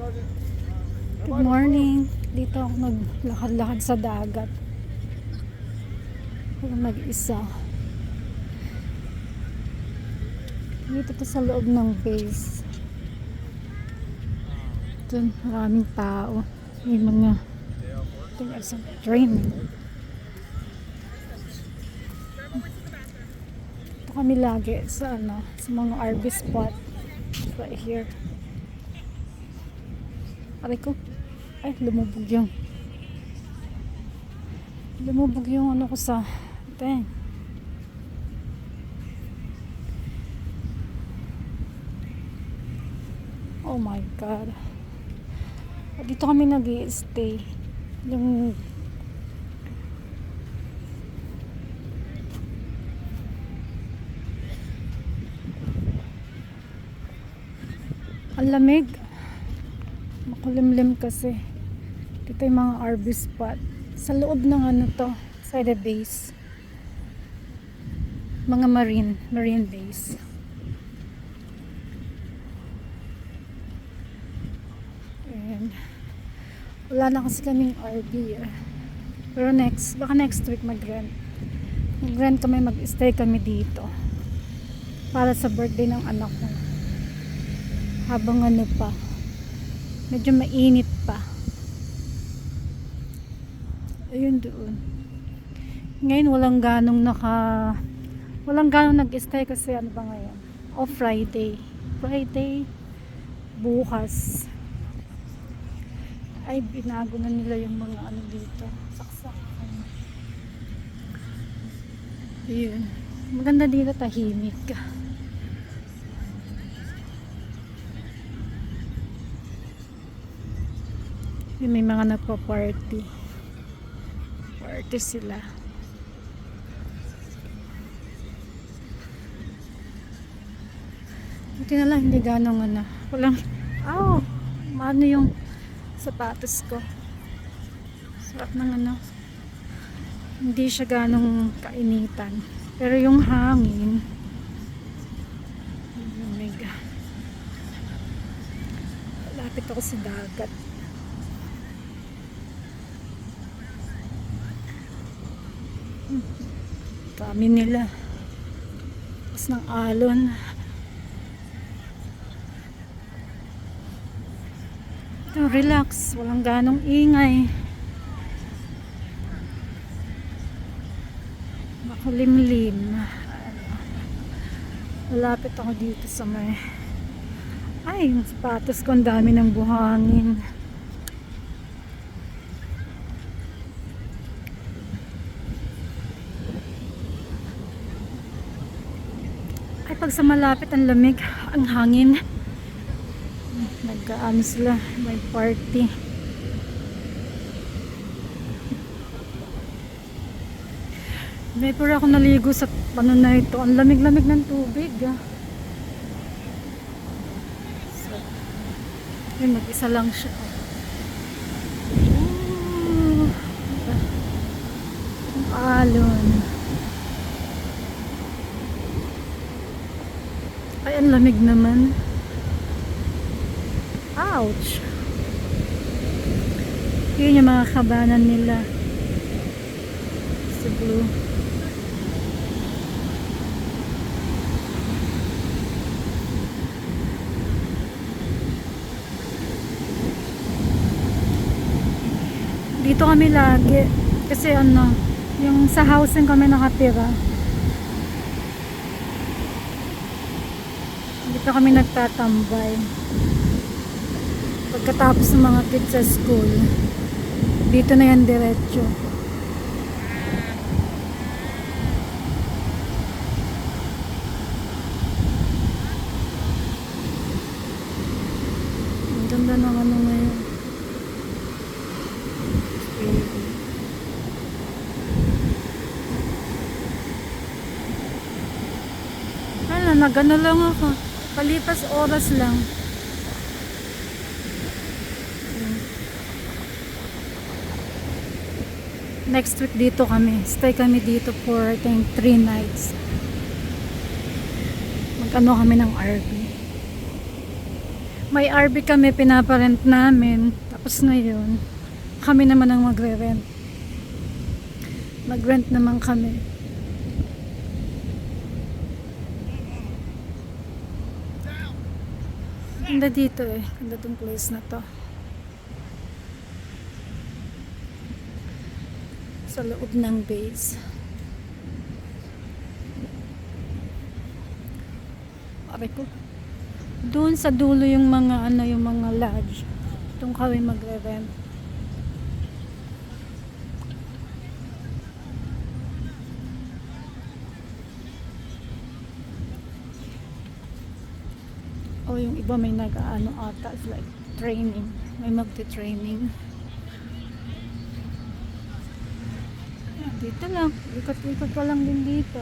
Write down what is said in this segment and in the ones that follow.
Good morning. Dito ako naglakad-lakad sa dagat. Ako mag-isa. Dito to sa loob ng base. Doon maraming tao. May mga there's some training. Ito kami lagi sa ano, sa mga RV spot right here. Aray ko. Ay, lumubog yung lumubog yung ano ko sa ten. Oh my God. Dito kami nag stay Yung ang lamig makulimlim kasi. Dito yung mga RV spot. Sa loob ng ano to sa the base. Mga marine marine base. And wala na kasi kaming RV eh. pero next baka next week mag rent mag rent kami mag stay kami dito. Para sa birthday ng anak ko. Habang ano pa medyo mainit pa. Ayun doon. Ngayon walang ganong naka walang ganong nag-stay kasi ano ba ngayon? O Friday. Friday bukas. Ay binago na nila yung mga ano dito. Saksak. Ayun. Maganda dito tahimik Yung may mga nagpa-party. Party sila. Buti na lang, hindi ganong ano. Walang, oh, maano yung sapatos ko. Sarap ng ano. Hindi siya ganong kainitan. Pero yung hangin, mega. Lapit ako sa dagat. Dami nila. Tapos ng alon. Ito, relax. Walang ganong ingay. Makulimlim. Malapit ako dito sa may... Ay, yung sapatos ko ang dami ng buhangin. Pag sa malapit ang lamig, ang hangin. Nagkaano sila, may party. May pura ako naligo sa ano na ito. Ang lamig-lamig ng tubig. Ah. So, yun, mag-isa lang siya. Ooh, ang alon. Ay, ang lamig naman. Ouch! Yun yung mga kabanan nila. Sa blue. Dito kami lagi. Kasi ano, yung sa housing kami nakatira. Dito kami nagtatambay. Pagkatapos ng mga kids sa school, dito na yan diretso. Ang ganda ng ano ngayon. Ano, lang ako. Palipas oras lang. Next week dito kami. Stay kami dito for I think 3 nights. Mag-ano kami ng RV. May RV kami, pinaparent namin. Tapos ngayon, kami naman ang magre-rent. Mag-rent naman kami. Ganda dito eh. Ganda tong place na to. Sa loob ng base. Aray ko. Doon sa dulo yung mga ano, yung mga lodge. Doon kami magre-rent. Yung iba may nag-ano ata, like training. May magte-training. Dito lang. Ikot-ikot ka lang din dito.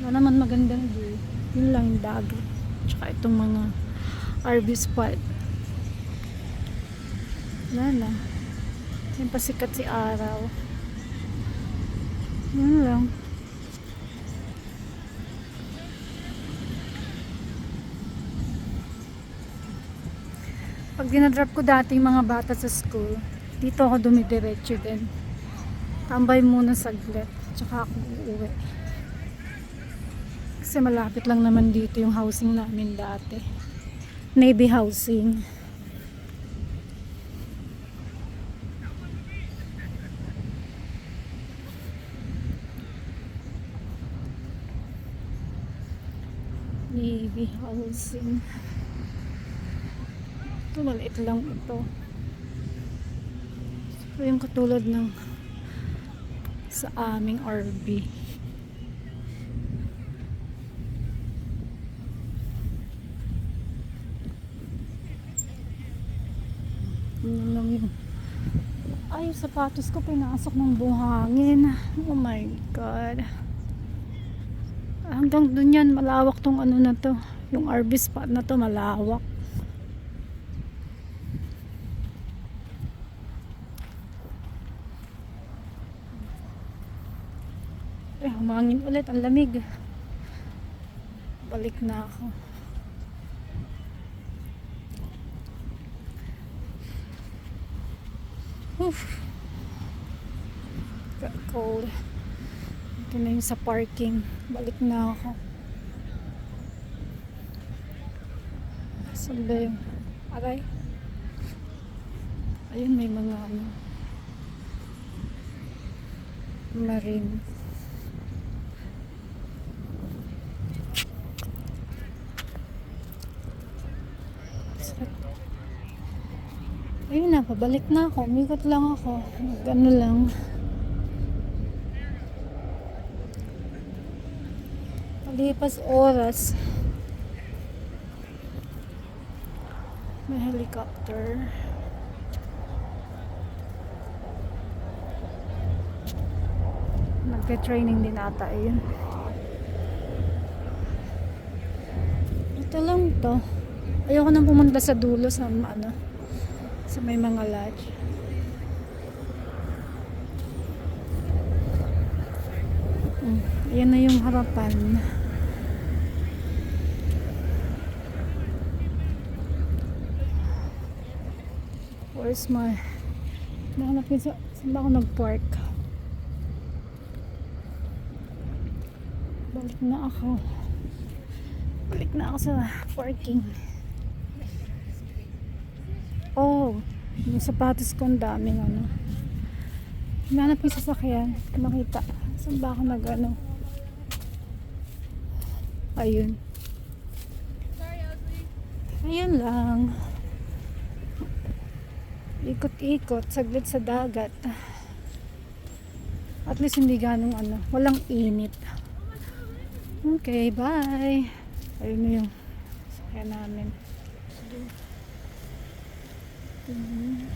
Wala naman magandang view. Yun lang yung dagat. Tsaka itong mga RV spot. Wala na. Yung pasikat si araw. Yun lang. Pag dinadrop ko dati yung mga bata sa school, dito ako dumidiretso din. Tambay muna saglit, tsaka ako uuwi. Kasi malapit lang naman dito yung housing namin dati. Navy housing. Navy housing. Ito, maliit lang ito. Ito yung katulad ng sa aming RV. Yun lang yun. Ay, yung sapatos ko pinasok ng buhangin. Oh my God. Hanggang dun yan, malawak tong ano na to. Yung RV spot na to, malawak. Eh, humangin ulit. Ang lamig. Balik na ako. Oof. Got cold. Ito na sa parking. Balik na ako. Saan ba yung... Aray. Ayun, may mga ano. Marine. Ayun na, pabalik na ako. Umikot lang ako. Ano lang. Palipas oras. May helicopter. Nagte-training din ata yun. Ito lang to. Ayoko nang pumunta sa dulo sa ano sa may mga lodge. Mm, Ayan na yung harapan. Where's my... Nahanap yun sa... Saan ba ako nag-park? Balik na ako. Balik na ako sa parking. Oh, yung sapatos ko ang daming ano. Hinanap yung sasakyan. Makita. Saan ba ako nag ano? Ayun. Ayun lang. Ikot-ikot. Saglit sa dagat. At least hindi ganong ano. Walang init. Okay, bye. Ayun na yung sasakyan namin. Uhum.